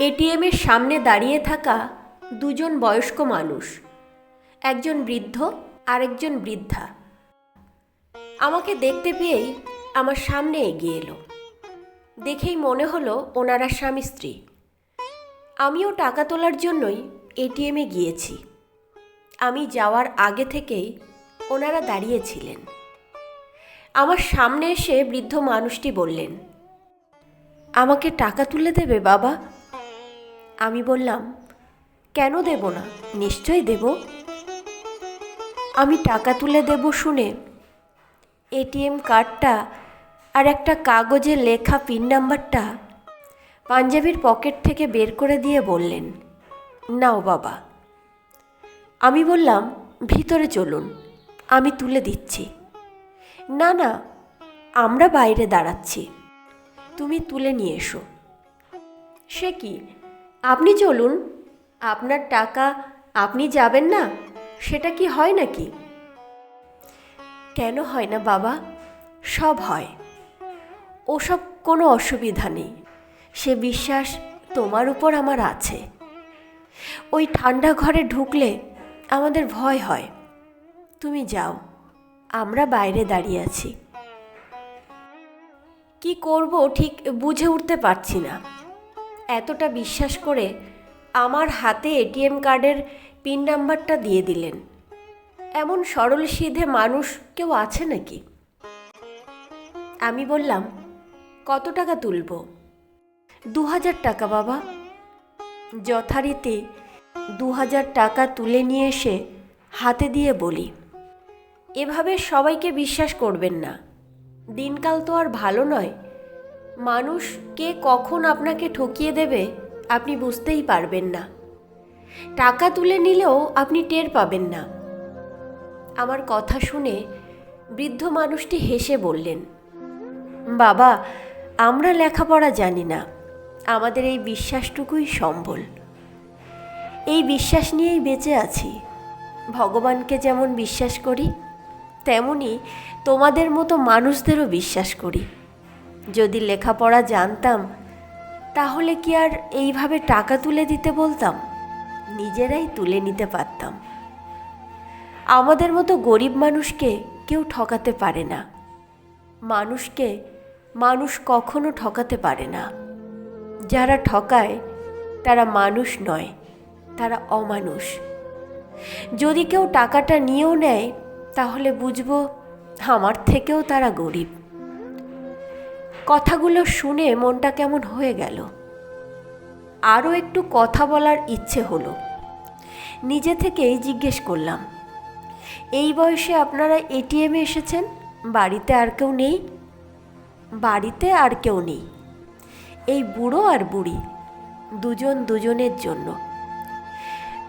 এটিএমের সামনে দাঁড়িয়ে থাকা দুজন বয়স্ক মানুষ, একজন বৃদ্ধ, আরেকজন বৃদ্ধা। আমাকে দেখতে পেয়েই আমার সামনে এগিয়ে এলো। দেখেই মনে হলো ওনারা স্বামী স্ত্রী। আমিও টাকা তোলার জন্যই এটিএমে গিয়েছি। আমি যাওয়ার আগে থেকেই ওনারা দাঁড়িয়েছিলেন। আমার সামনে এসে বৃদ্ধ মানুষটি বললেন, আমাকে টাকা তুলে দেবে বাবা আমি বললাম, কেন দেব না? নিশ্চয়ই দেব। আমি টাকা তুলে দেব শুনে। এটিএম কার্ডটা আর একটা কাগজে লেখা পিন নাম্বারটা পাঞ্জাবির পকেট থেকে বের করে দিয়ে বললেন, নাও বাবা। আমি বললাম, ভিতরে চলুন, আমি তুলে দিচ্ছি। না না, আমরা বাইরে দাঁড়াচ্ছি। তুমি তুলে নিয়ে এসো। সে কি? আপনি চলুন, আপনার টাকা আপনি যাবেন না? সেটা কি হয় নাকি? কেন হয় না বাবা? সব হয়। ওসব কোনো অসুবিধা নেই। সে বিশ্বাস তোমার উপর আমার আছে। ওই ঠান্ডা ঘরে ঢুকলে আমাদের ভয় হয়। তুমি যাও, আমরা বাইরে দাঁড়িয়ে আছি। কি করব ঠিক বুঝে উঠতে পারছি না। এতটা বিশ্বাস করে আমার হাতে এটিএম কার্ডের পিন নাম্বারটা দিয়ে দিলেন। এমন সরল সিধে মানুষ কেউ আছে নাকি? আমি বললাম, কত টাকা তুলব? দু হাজার টাকা, বাবা। যথারীতি দু হাজার টাকা তুলে নিয়ে এসে হাতে দিয়ে বলি। এভাবে সবাইকে বিশ্বাস করবেন না। দিনকাল তো আর ভালো নয় মানুষ কে কখন আপনাকে ঠকিয়ে দেবে, আপনি বুঝতেই পারবেন না। টাকা তুলে নিলেও আপনি টের পাবেন না। আমার কথা শুনে বৃদ্ধ মানুষটি হেসে বললেন, বাবা, আমরা লেখাপড়া জানি না। আমাদের এই বিশ্বাসটুকুই সম্বল। এই বিশ্বাস নিয়েই বেঁচে আছি। ভগবানকে যেমন বিশ্বাস করি, তেমনি তোমাদের মতো মানুষদেরও বিশ্বাস করি। যদি লেখাপড়া জানতাম, তাহলে কি আর এইভাবে টাকা তুলে দিতে বলতাম? নিজেরাই তুলে নিতে পারতাম। আমাদের মতো গরিব মানুষকে কেউ ঠকাতে পারে না। মানুষকে মানুষ কখনো ঠকাতে পারে না। যারা ঠকায়, তারা মানুষ নয়, তারা অমানুষ। যদি কেউ টাকাটা নিয়েও নেয়, তাহলে বুঝব আমার থেকেও তারা গরিব। কথাগুলো শুনে মনটা কেমন হয়ে গেল। আরও একটু কথা বলার ইচ্ছে হলো। নিজে থেকেই জিজ্ঞেস করলাম, এই বয়সে আপনারা এটিএমে এসেছেন? বাড়িতে আর কেউ নেই? বাড়িতে আর কেউ নেই। এই বুড়ো আর বুড়ি, দুজন দুজনের জন্য।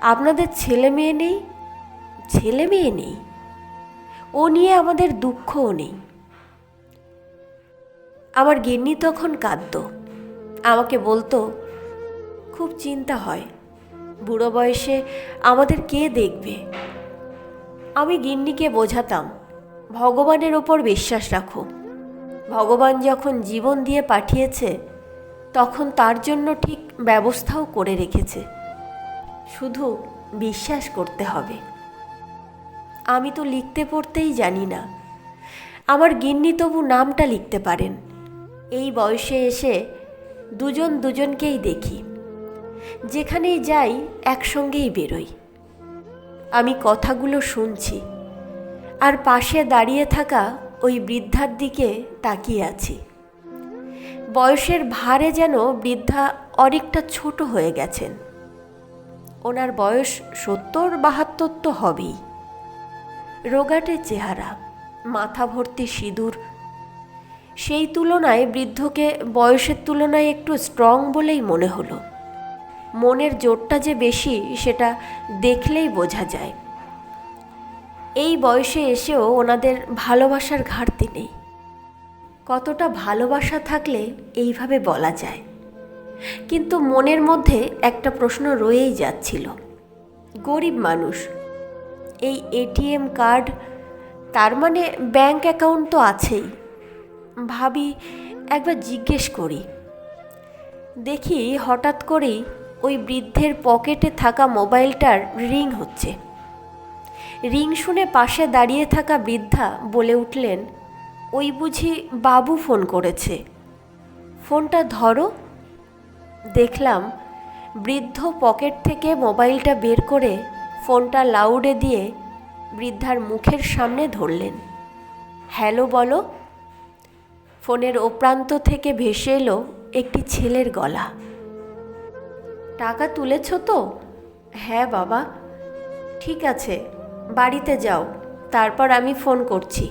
আপনাদের ছেলে মেয়ে নেই? ছেলে মেয়ে নেই। ও নিয়ে আমাদের দুঃখও নেই। আমার গিন্নি তখন কাঁদত। আমাকে বলতো, খুব চিন্তা হয়, বুড়ো বয়সে আমাদের কে দেখবে? আমি গিন্নিকে বোঝাতাম, ভগবানের ওপর বিশ্বাস রাখো। ভগবান যখন জীবন দিয়ে পাঠিয়েছে, তখন তার জন্য ঠিক ব্যবস্থাও করে রেখেছে। শুধু বিশ্বাস করতে হবে। আমি তো লিখতে পড়তেই জানি না। আমার গিন্নি তবু নামটা লিখতে পারেন। এই বয়সে এসে দুজন দুজনকেই দেখি। যেখানেই যাই একসঙ্গেই বেরোই। আমি কথাগুলো শুনছি আর পাশে দাঁড়িয়ে থাকা ওই বৃদ্ধার দিকে তাকিয়ে আছি। বয়সের ভারে যেন বৃদ্ধা অনেকটা ছোট হয়ে গেছেন। ওনার বয়স সত্তর বাহাত্তর তো হবেই। রোগাটে চেহারা, মাথা ভর্তি সিঁদুর সেই তুলনায় বৃদ্ধকে বয়সের তুলনায় একটু স্ট্রং বলেই মনে হলো। মনের জোরটা যে বেশি, সেটা দেখলেই বোঝা যায়। এই বয়সে এসেও ওনাদের ভালোবাসার ঘাটতি নেই। কতটা ভালোবাসা থাকলে এইভাবে বলা যায়? কিন্তু মনের মধ্যে একটা প্রশ্ন রয়েই যাচ্ছিল। গরিব মানুষ, এই এটিএম কার্ড, তার মানে ব্যাংক অ্যাকাউন্ট তো আছেই। ভাবি, একবার জিজ্ঞেস করি। দেখি হঠাৎ করেই ওই বৃদ্ধের পকেটে থাকা মোবাইলটার রিং হচ্ছে। রিং শুনে পাশে দাঁড়িয়ে থাকা বৃদ্ধা বলে উঠলেন, ওই বুঝি বাবু ফোন করেছে। ফোনটা ধরো। দেখলাম বৃদ্ধ পকেট থেকে মোবাইলটা বের করে ফোনটা লাউডে দিয়ে বৃদ্ধার মুখের সামনে ধরলেন। হ্যালো বলো ফোনের ওপ্রান্ত থেকে ভেসে এলো একটি ছেলের গলা। টাকা তুলেছ তো? হ্যাঁ বাবা। ঠিক আছে, বাড়িতে যাও, তারপর আমি ফোন করছি।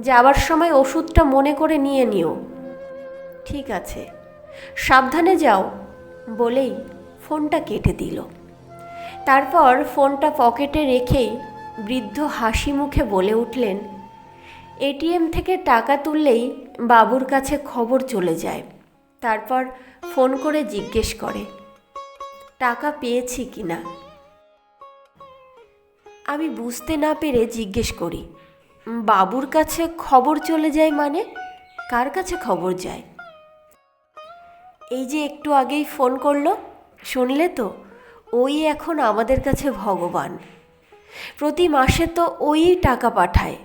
যাবার সময় ওষুধটা মনে করে নিয়ে নিও। ঠিক আছে। সাবধানে যাও। বলেই ফোনটা কেটে দিল। তারপর ফোনটা পকেটে রেখেই বৃদ্ধ হাসি মুখে বলে উঠলেন এটিএম থেকে টাকা তুললেই বাবুর কাছে খবর চলে যায়। তারপর ফোন করে জিজ্ঞেস করে, টাকা পেয়েছি কি না? আমি বুঝতে না পেরে জিজ্ঞেস করি, বাবুর কাছে খবর চলে যায় মানে? কার কাছে খবর যায়? এই যে একটু আগেই ফোন করল, শুনলে তো, ওই এখন আমাদের কাছে ভগবান। প্রতি মাসে তো ওই টাকা পাঠায়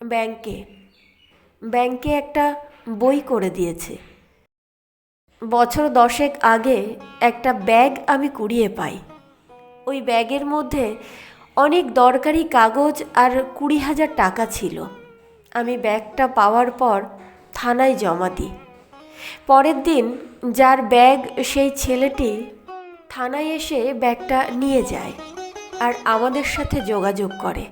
ব্যাংকে। ব্যাংকে একটা বই করে দিয়েছে। বছর দশেক আগে একটা ব্যাগ আমি কুড়িয়ে পাই। ওই ব্যাগের মধ্যে অনেক দরকারি কাগজ আর কুড়ি হাজার টাকা ছিল। আমি ব্যাগটা পাওয়ার পর থানায় জমা দিই। পরের দিন যার ব্যাগ সেই ছেলেটি থানায় এসে ব্যাগটা নিয়ে যায় আর আমাদের সাথে যোগাযোগ করে।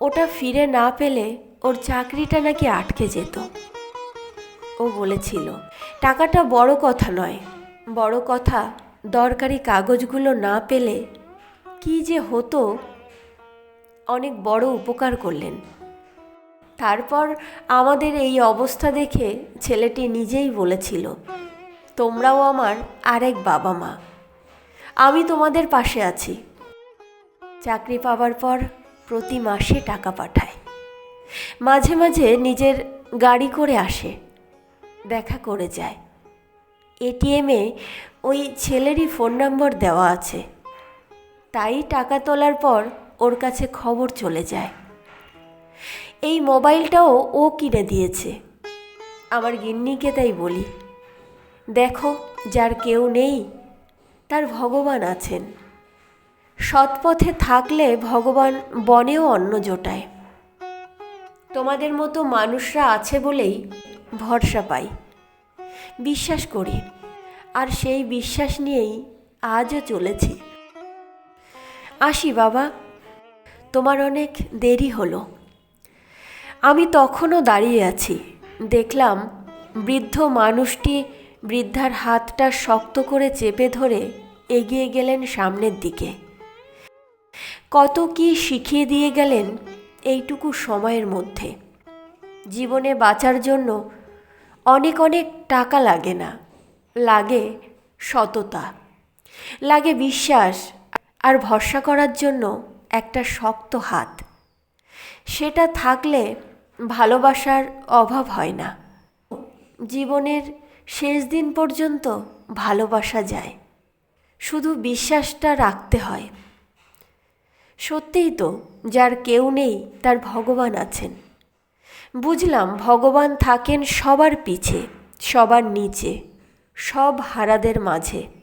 ওটা ফিরে না পেলে ওর চাকরিটা নাকি আটকে যেত। ও বলেছিল, টাকাটা বড় কথা নয়। বড় কথা, দরকারি কাগজগুলো না পেলে কি যে হতো? অনেক বড় উপকার করলেন। তারপর আমাদের এই অবস্থা দেখে ছেলেটি নিজেই বলেছিল, তোমরাও আমার আরেক বাবা মা। আমি তোমাদের পাশে আছি। চাকরি পাবার পর প্রতি মাসে টাকা পাঠায়। মাঝে মাঝে নিজের গাড়ি করে আসে, দেখা করে যায়। এটিএমে ওই ছেলেরই ফোন নম্বর দেওয়া আছে। তাই টাকা তোলার পর ওর কাছে খবর চলে যায়। এই মোবাইলটাও ও কিনে দিয়েছে। আমার গিন্নিকে তাই বলি, দেখো, যার কেউ নেই, তার ভগবান আছেন। সৎপথে থাকলে ভগবান বনেও অন্ন জোটায়। তোমাদের মতো মানুষরা আছে বলেই ভরসা পাই। বিশ্বাস করি, আর সেই বিশ্বাস নিয়েই আজও চলেছি। আসি বাবা, তোমার অনেক দেরি হলো। আমি তখনও দাঁড়িয়ে আছি, দেখলাম বৃদ্ধ মানুষটি বৃদ্ধার হাতটা শক্ত করে চেপে ধরে এগিয়ে গেলেন সামনের দিকে। কত কি শিখিয়ে দিয়ে গেলেন এইটুকু সময়ের মধ্যে। জীবনে বাঁচার জন্য অনেক অনেক টাকা লাগে না। লাগে সততা। লাগে বিশ্বাস আর ভরসা করার জন্য একটা শক্ত হাত। সেটা থাকলে ভালোবাসার অভাব হয় না। জীবনের শেষ দিন পর্যন্ত ভালোবাসা যায়। শুধু বিশ্বাসটা রাখতে হয়। সত্যিই তো, যার কেউ নেই, তার ভগবান আছেন। বুঝলাম ভগবান থাকেন সবার পিছে, সবার নিচে, সব হারাদের মাঝে।